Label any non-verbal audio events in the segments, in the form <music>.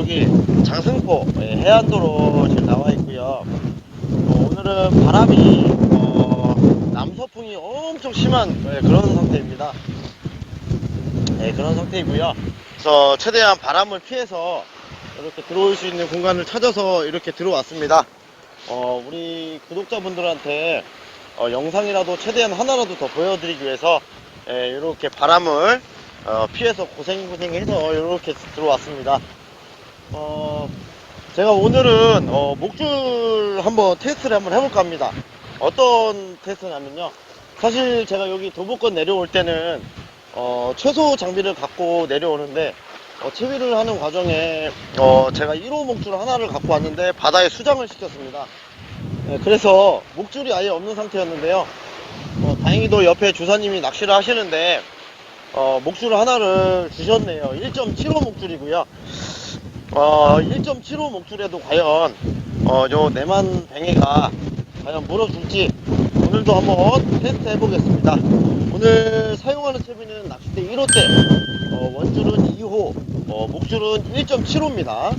여기 장승포 예, 해안도로 지금 나와 있고요. 어, 오늘은 바람이 어, 남서풍이 엄청 심한 예, 그런 상태입니다. 예, 그런 상태이고요. 그래서 최대한 바람을 피해서 이렇게 들어올 수 있는 공간을 찾아서 이렇게 들어왔습니다. 어, 우리 구독자분들한테 어, 영상이라도 최대한 하나라도 더 보여드리기 위해서 예, 이렇게 바람을 어, 피해서 고생고생해서 이렇게 들어왔습니다. 어, 제가 오늘은 어, 목줄 한번 테스트를 한번 해볼까 합니다. 어떤 테스트냐면요. 사실 제가 여기 도보권 내려올 때는 어, 최소 장비를 갖고 내려오는데 어, 채비를 하는 과정에 어, 제가 1호 목줄 하나를 갖고 왔는데 바다에 수장을 시켰습니다. 네, 그래서 목줄이 아예 없는 상태였는데요. 어, 다행히도 옆에 주사님이 낚시를 하시는데 어, 목줄 하나를 주셨네요. 1.75 목줄이고요. 어, 1.75 목줄에도 과연 어, 요 내만 뱅에가 과연 물어줄지 오늘도 한번 테스트 해보겠습니다. 오늘 사용하는 채비는 낚싯대 1호대, 어, 원줄은 2호, 어, 목줄은 1.75입니다.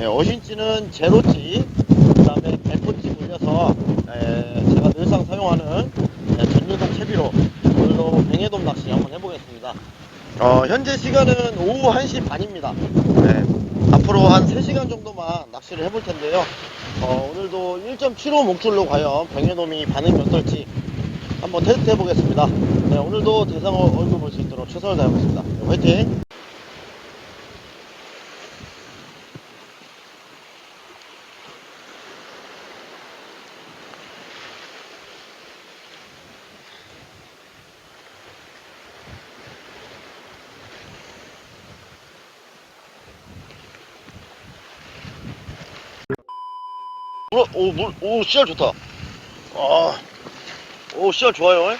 예, 어신지는 제로치, 그 다음에 100호치 돌려서 에, 제가 늘상 사용하는 예, 전유동 채비로 오늘도 뱅에돔 낚시 한번 해보겠습니다. 어, 현재 시간은 오후 1시 반입니다. 네, 앞으로 한 3시간 정도만 낚시를 해볼 텐데요. 어, 오늘도 1.75 목줄로 과연 뱅에돔이 반응이 어떨지 한번 테스트 해보겠습니다. 네, 오늘도 대상어 얼굴 볼 수 있도록 최선을 다해보겠습니다. 네, 화이팅! 물, 오, 물, 오, 씨알 좋다. 아, 오, 씨알 좋아요. 에?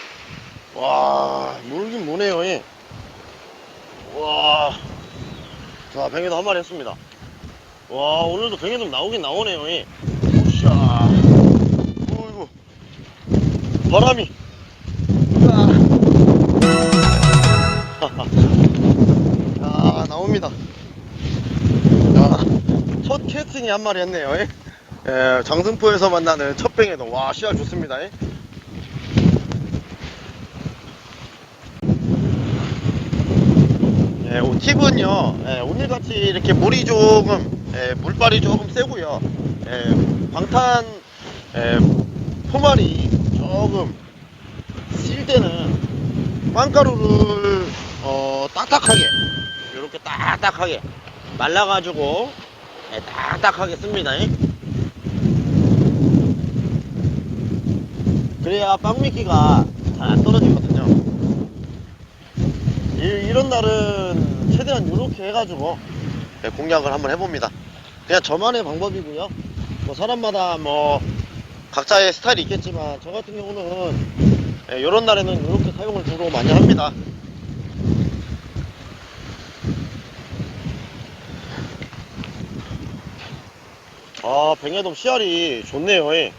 와, 물긴 무네요. 에. 와, 자, 뱅에도 한 마리 했습니다. 와, 오늘도 뱅에도 나오긴 나오네요. 에. 오샤. 어이구. 바람이. <laughs> 야, 나옵니다. 야, 첫 캐스팅이 한 마리 했네요. 에. 예, 장승포에서 만나는 첫 뱅에도 와 씨알 좋습니다. 예. 예, 오, 팁은요, 예, 오늘같이 이렇게 물이 조금, 예, 물발이 조금 세고요, 예, 방탄, 예, 포말이 조금 쓸 때는 빵가루를, 어, 딱딱하게, 이렇게 딱딱하게 말라가지고, 예, 딱딱하게 씁니다. 예. 그래야 빵 미끼가 잘 안 떨어지거든요. 이, 런 날은 최대한 이렇게 해가지고 네, 공략을 한번 해봅니다. 그냥 저만의 방법이고요. 뭐 사람마다 뭐 각자의 스타일이 있겠지만 저 같은 경우는 이런 날에는 이렇게 사용을 주로 많이 합니다. 아, 뱅에돔 씨알이 좋네요. 예.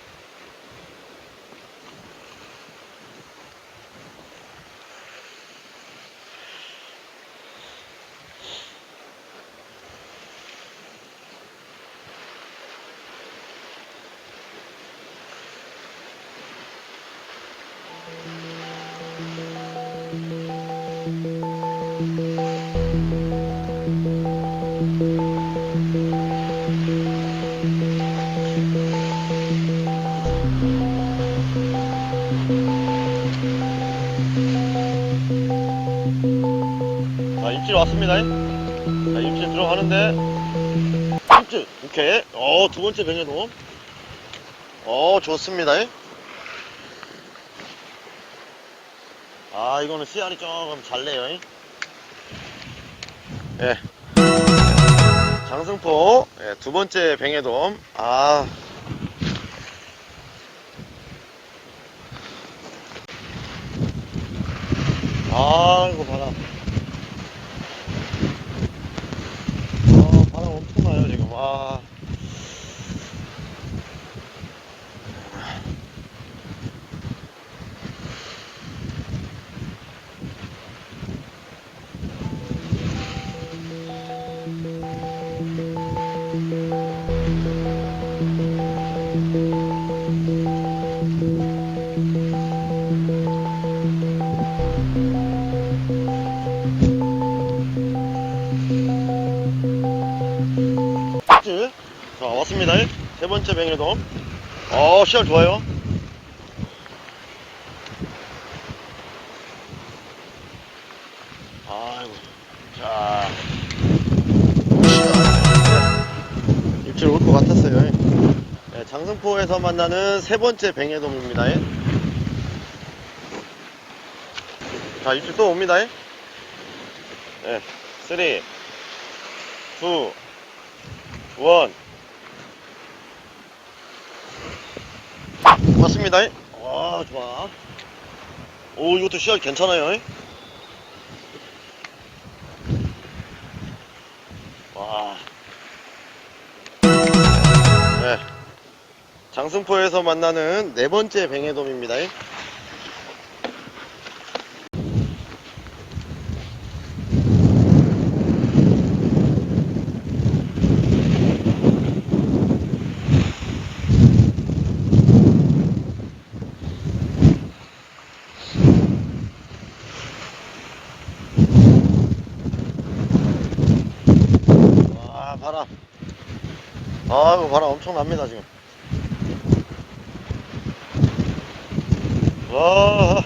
자, 입질 왔습니다. 자, 입질 들어가는데. 입질, 오케이. 어, 두 번째 뱅에돔. 어, 좋습니다. 아, 이거는 씨알이 조금 잘래요. 예. 장승포, 예, 두 번째 뱅에돔. 아. 아, 뱅에돔. 어, 시작 좋아요. 아이고. 자. 네. 입질 올것 같았어요. 네, 장승포에서 만나는 세 번째 뱅에돔입니다. 예. 자, 입질 또 옵니다. 예. 네, 3, 2, 1. 맞습니다. 와, 좋아. 오, 이것도 시작 괜찮아요. 와. 네. 장승포에서 만나는 네 번째 뱅에돔입니다. 와, 바람. 아이고, 바람 엄청 납니다, 지금. 와.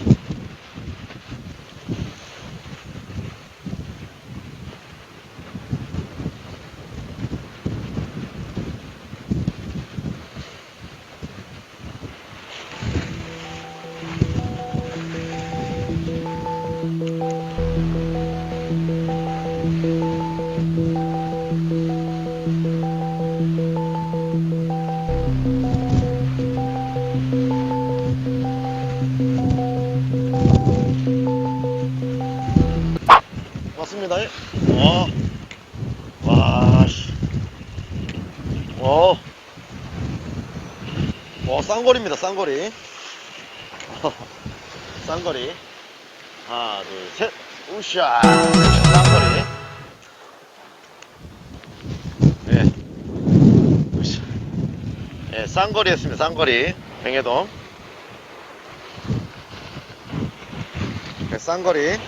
맞습니다. 와. 와. 와, 쌍거리입니다, 쌍거리. <laughs> 쌍거리. 하나, 둘, 셋. 우샤. 쌍거리. 예. 우샤. 예, 쌍거리 했습니다, 쌍거리. 뱅해돔. 네, 쌍거리.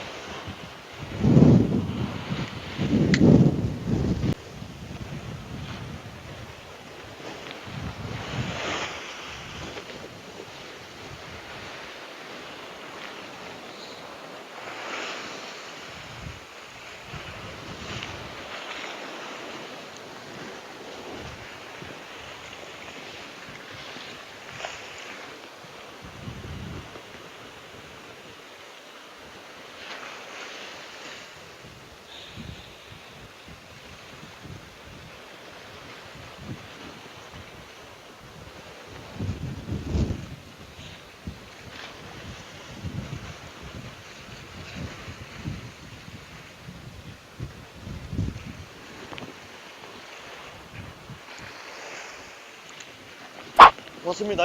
맞습니다.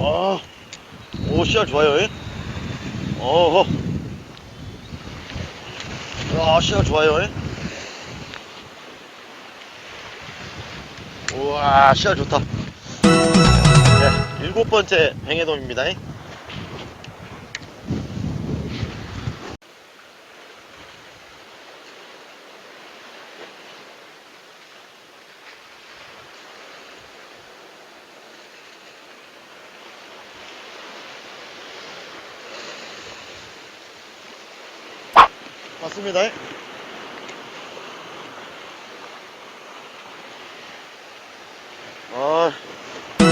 아, 오, 씨알 좋아요. 예? 어허. 아, 씨알 좋아요. 예? 우와, 씨알 좋다. 네, 일곱 번째 뱅해돔입니다. 맞습니다. 예? 어, 네.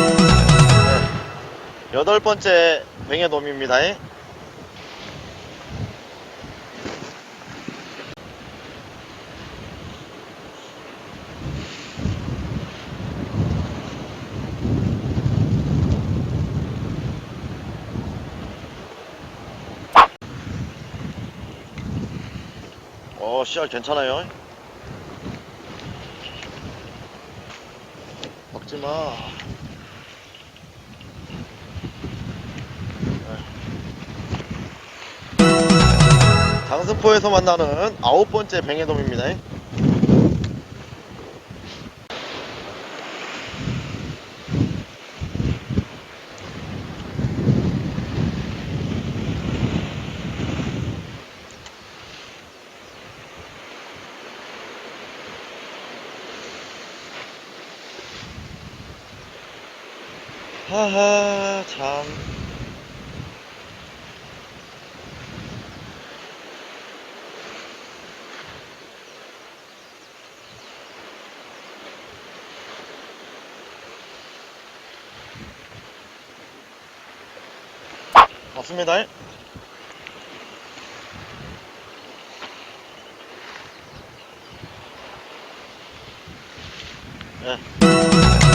여덟 번째 뱅해돔입니다. 어, 씨알 괜찮아요. 먹지 마. 네. 장승포에서 만나는 아홉 번째 뱅해돔입니다. 하하, 참. 맞습니다. 네.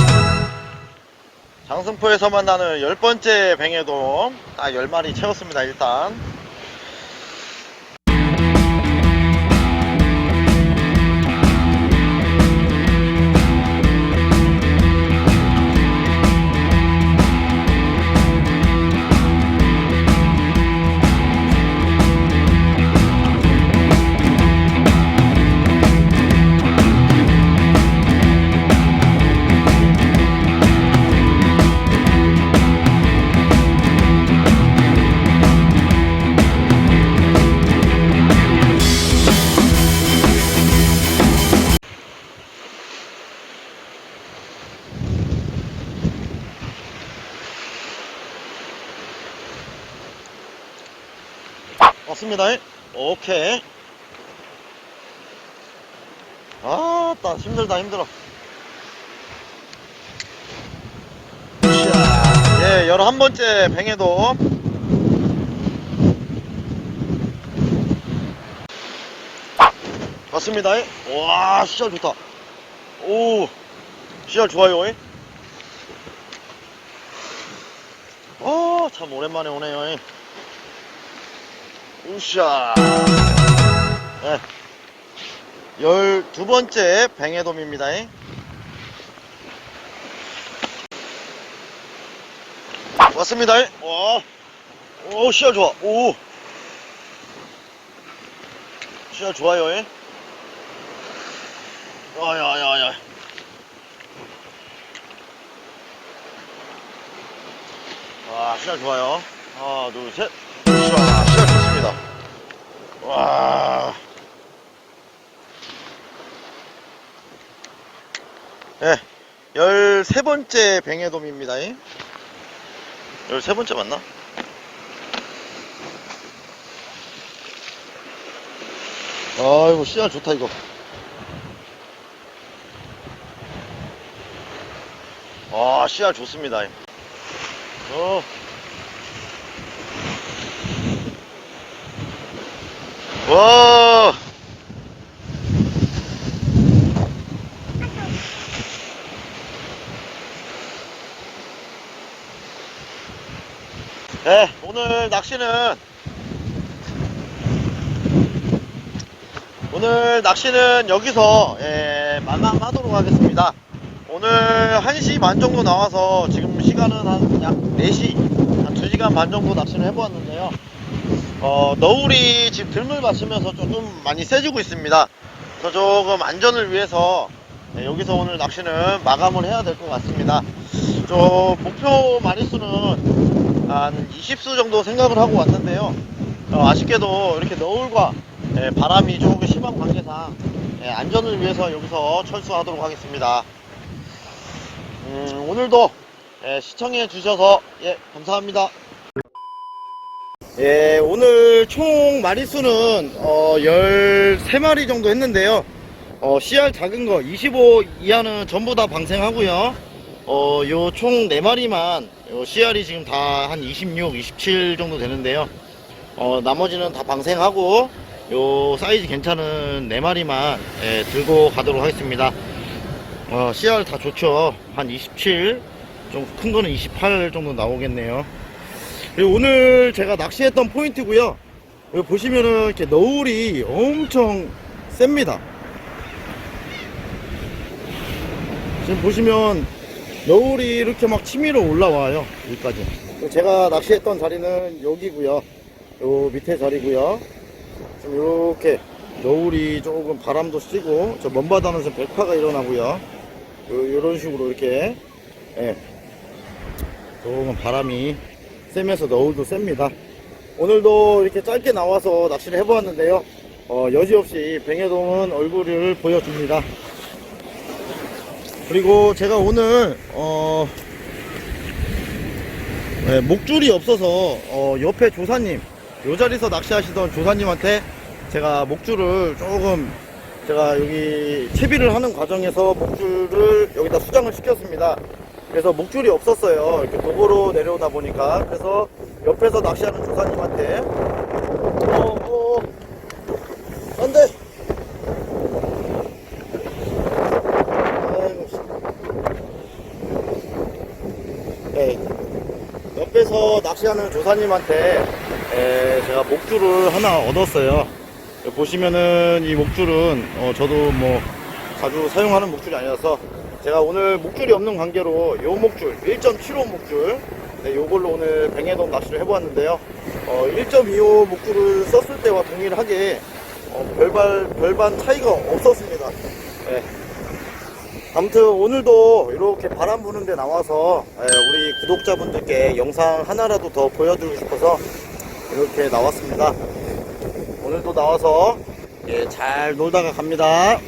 장승포에서 만나는 열 번째 뱅에도 딱열 마리 채웠습니다, 일단. 왔습니다. 오케이. 아, 따 힘들다, 힘들어. 자, 예, 열한 번째 뱅에도. 왔습니다. 와, 시작 좋다. 오, 시작 좋아요. 어, 참 오랜만에 오네요. 우샤. 네. 열두 번째 뱅에돔입니다. 왔습니다. 와. 오, 시야 좋아. 오. 시야 좋아요. 아야야 야. 와, 시야 좋아요. 하나, 둘, 셋. 시야 좋습니다. 와. 예, 열세 번째 뱅에돔입니다. 13번째 맞나? 아이고, 씨알 좋다, 이거. 아, 씨알 좋습니다. 어. 와. 네, 오늘 낚시는 오늘 낚시는 여기서 예, 마감하도록 하겠습니다. 오늘 1시 반 정도 나와서 지금 시간은 한 약 4시, 한 2시간 반 정도 낚시를 해보았는데요. 어, 너울이 지금 들물 맞으면서 조금 많이 세지고 있습니다. 그래서 조금 안전을 위해서 예, 여기서 오늘 낚시는 마감을 해야 될 것 같습니다. 저 목표 마리수는 한 20수 정도 생각을 하고 왔는데요. 어, 아쉽게도 이렇게 너울과 예, 바람이 조금 심한 관계상 예, 안전을 위해서 여기서 철수하도록 하겠습니다. 음, 오늘도 예, 시청해 주셔서 예, 감사합니다. 예, 오늘 총 마리수는 어, 13마리 정도 했는데요. 어, CR 작은 거 25 이하는 전부 다 방생하고요. 어, 요 총 4마리만 요 CR이 지금 다 한 26, 27 정도 되는데요. 어, 나머지는 다 방생하고 요 사이즈 괜찮은 4마리만 예, 들고 가도록 하겠습니다. 어, CR 다 좋죠. 한 27, 좀 큰 거는 28 정도 나오겠네요. 오늘 제가 낚시했던 포인트고요. 여기 보시면은 이렇게 너울이 엄청 셉니다. 지금 보시면 너울이 이렇게 막 치밀어 올라와요. 여기까지. 제가 낚시했던 자리는 여기고요. 요 밑에 자리고요. 지금 이렇게 너울이 조금 바람도 쐬고 저 먼바다는 지금 백파가 일어나고요. 요, 요런 식으로 이렇게 예, 조금 바람이 세면서 너울도 셉니다. 오늘도 이렇게 짧게 나와서 낚시를 해보았는데요. 어, 여지없이 뱅에동은 얼굴을 보여줍니다. 그리고 제가 오늘 어, 네, 목줄이 없어서 어, 옆에 조사님 요 자리에서 낚시하시던 조사님한테 제가 목줄을 조금 제가 여기 채비를 하는 과정에서 목줄을 여기다 수정을 시켰습니다. 그래서 목줄이 없었어요. 이렇게 도보로 내려오다 보니까 그래서 옆에서 낚시하는 조사님한테 어, 어, 안돼. 아이고, 씨. 네, 옆에서 낚시하는 조사님한테 에, 제가 목줄을 하나 얻었어요. 보시면은 이 목줄은 어, 저도 뭐 자주 사용하는 목줄이 아니라서 제가 오늘 목줄이 없는 관계로 요 목줄 1.75 목줄 네, 요걸로 오늘 뱅에돔 낚시를 해보았는데요. 어, 1.25 목줄을 썼을 때와 동일하게 어, 별반 별반 차이가 없었습니다. 네. 아무튼 오늘도 이렇게 바람 부는데 나와서 예, 우리 구독자분들께 영상 하나라도 더 보여드리고 싶어서 이렇게 나왔습니다. 오늘도 나와서 예, 잘 놀다가 갑니다.